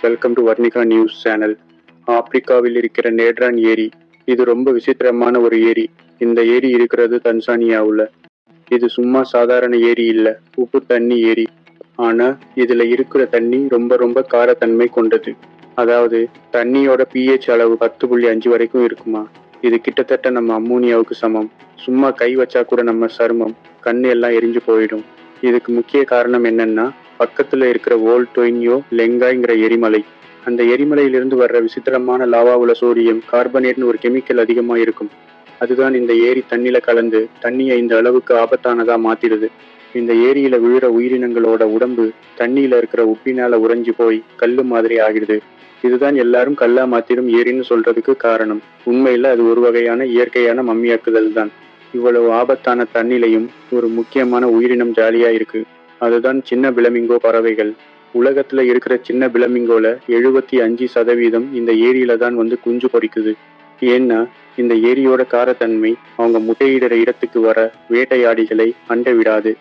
Welcome to Varnika news channel ஆப்பிரிக்காவில் இருக்கிற Natron ஏரி இது ரொம்ப விசித்திரமான ஒரு ஏரி. இந்த ஏரி இருக்கிறது தன்சானியாவுல. இது சும்மா சாதாரண ஏரி இல்லை உப்பு தண்ணி ஏரி. ஆனா இதுல இருக்கிற தண்ணி ரொம்ப ரொம்ப காரத்தன்மை கொண்டது. அதாவது தண்ணியோட பிஹெச் அளவு பத்து புள்ளி அஞ்சு வரைக்கும் இருக்குமா? இது கிட்டத்தட்ட நம்ம அம்மோனியாவுக்கு சமம். சும்மா கை வச்சா கூட நம்ம சருமம் கண்ணு எல்லாம் எரிஞ்சு போயிடும். இதுக்கு முக்கிய காரணம் என்னன்னா பக்கத்தில் இருக்கிற ஓல் டொயின்யோ லெங்காய்ங்கிற எரிமலை. அந்த எரிமலையிலிருந்து வர்ற விசித்திரமான லாவாவுல சோடியம் கார்பனேட்னு ஒரு கெமிக்கல் அதிகமாக இருக்கும் அதுதான் இந்த ஏரி தண்ணில கலந்து தண்ணியை இந்த அளவுக்கு ஆபத்தானதா மாத்திடுது. இந்த ஏரியில விழுற உயிரினங்களோட உடம்பு தண்ணியில இருக்கிற உப்பினால உறைஞ்சு போய் கல்லு மாதிரி ஆகிடுது. இதுதான் எல்லாரும் கல்லா மாத்திரும் ஏரின்னு சொல்றதுக்கு காரணம். உண்மையில அது ஒரு வகையான இயற்கையான மம்மியாக்குதல் தான் இவ்வளவு ஆபத்தான தண்ணிலையும் ஒரு முக்கியமான உயிரினம் ஜாலியா இருக்கு அதுதான் சின்ன பிளமிங்கோ பறவைகள். உலகத்துல இருக்கிற சின்ன பிளமிங்கோல எழுபத்தி அஞ்சு சதவீதம் இந்த ஏரியில தான் வந்து குஞ்சு பொரிக்குது ஏன்னா இந்த ஏரியோட காரத்தன்மை அவங்க முட்டையிடுற இடத்துக்கு வர வேட்டையாடிகளை அண்ட விடாது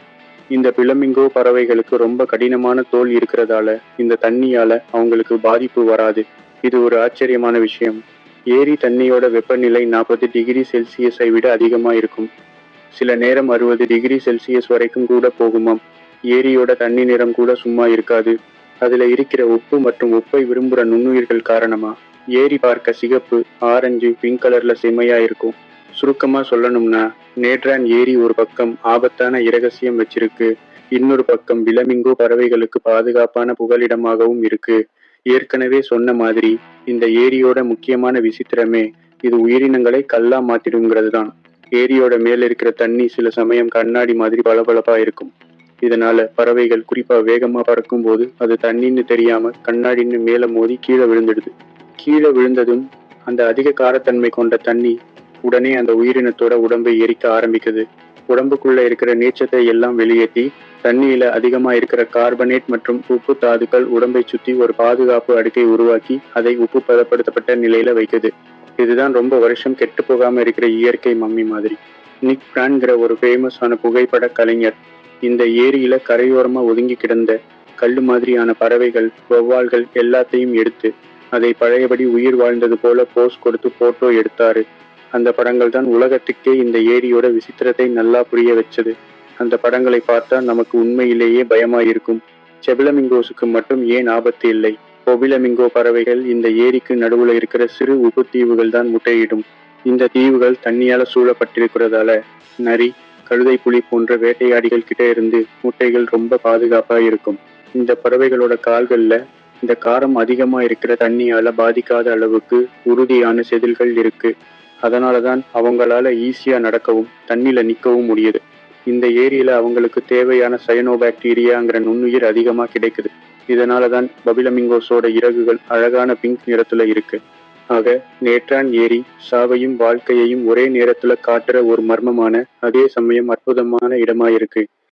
இந்த பிளமிங்கோ பறவைகளுக்கு ரொம்ப கடினமான தோல் இருக்கிறதால இந்த தண்ணியால அவங்களுக்கு பாதிப்பு வராது. இது ஒரு ஆச்சரியமான விஷயம். ஏரி தண்ணியோட வெப்பநிலை நாற்பது டிகிரி செல்சியஸை விட அதிகமாக இருக்கும். சில நேரம் அறுபது டிகிரி செல்சியஸ் வரைக்கும் கூட போகுமாம். ஏரியோட தண்ணி நிறம் கூட சும்மா இருக்காது. அதுல இருக்கிற உப்பு மற்றும் உப்பை விரும்புற நுண்ணுயிர்கள் காரணமா? ஏரி பார்க்க சிகப்பு ஆரஞ்சு பிங்க் கலர்ல செம்மையா இருக்கும். சுருக்கமா சொல்லணும்னா நேட்ரான் ஏரி ஒரு பக்கம் ஆபத்தான இரகசியம் வச்சிருக்கு. இன்னொரு பக்கம் விலமிங்கோ பறவைகளுக்கு பாதுகாப்பான புகலிடமாகவும் இருக்கு. ஏற்கனவே சொன்ன மாதிரி இந்த ஏரியோட முக்கியமான விசித்திரமே இது உயிரினங்களை கல்லா மாத்திடுங்கிறது தான் ஏரியோட மேல இருக்கிற தண்ணி சில சமயம் கண்ணாடி மாதிரி பளபளப்பா இருக்கும். இதனால பறவைகள் குறிப்பா வேகமா பறக்கும் போது அது தண்ணின்னு தெரியாம கண்ணாடின்னு மேல மோதி கீழே விழுந்துடுது. கீழே விழுந்ததும் அந்த அதிக காரத்தன்மை கொண்ட தண்ணி உடனே அந்த உயிரினத்தோட உடம்பை எரிக்க ஆரம்பிக்குது. உடம்புக்குள்ள இருக்கிற நீச்சத்தை எல்லாம் வெளியேற்றி தண்ணியில அதிகமா இருக்கிற கார்பனேட் மற்றும் உப்பு தாதுக்கள் உடம்பை சுத்தி ஒரு பாதுகாப்பு அடுக்கை உருவாக்கி அதை உப்பு பதப்படுத்தப்பட்ட நிலையில வைக்குது. இதுதான் ரொம்ப வருஷம் கெட்டு போகாம இருக்கிற இயற்கை மம்மி மாதிரி. நிக் பிரான்கிற ஒரு ஃபேமஸான புகைப்பட கலைஞர் இந்த ஏரியில கரையோரமா ஒதுங்கி கிடந்த கல்லு மாதிரியான பறவைகள் வௌவால்கள் எல்லாத்தையும் எடுத்து அதை பழையபடி உயிர் வாழ்ந்தது போல போஸ் கொடுத்து போட்டோ எடுத்தாரு. அந்த படங்கள் தான் உலகத்துக்கே இந்த ஏரியோட விசித்திரத்தை நல்லா புரிய வச்சது. அந்த படங்களை பார்த்தா நமக்கு உண்மையிலேயே பயமாயிருக்கும் செபிலமிங்கோஸுக்கு மட்டும் ஏன் ஆபத்து இல்லை? பொபிலமிங்கோ பறவைகள் இந்த ஏரிக்கு நடுவுல இருக்கிற சிறு உப்பு தீவுகள் தான் முட்டையிடும். இந்த தீவுகள் தண்ணியால சூழப்பட்டிருக்கிறதால நரி கழுதை புலி போன்ற வேட்டையாடிகள் கிட்ட இருந்து முட்டைகள் ரொம்ப பாதுகாப்பா இருக்கும். இந்த பறவைகளோட கால்கள்ல இந்த காரம் அதிகமா இருக்கிற தண்ணியால பாதிக்காத அளவுக்கு உறுதியான செதில்கள் இருக்கு. அதனாலதான் அவங்களால ஈஸியா நடக்கவும் தண்ணியில நிக்கவும் முடியுது. இந்த ஏரியில அவங்களுக்கு தேவையான சயனோபாக்டீரியாங்கிற நுண்ணுயிர் அதிகமா கிடைக்குது. இதனாலதான் பபிலமிங்கோஸோட இறகுகள் அழகான பிங்க் நிறத்துல இருக்கு. ஆக நேற்றான் ஏரி சாவையும் வாழ்க்கையையும் ஒரே நேரத்துல காட்டுற ஒரு மர்மமான அதே சமயம் அற்புதமான இடமா இருக்கு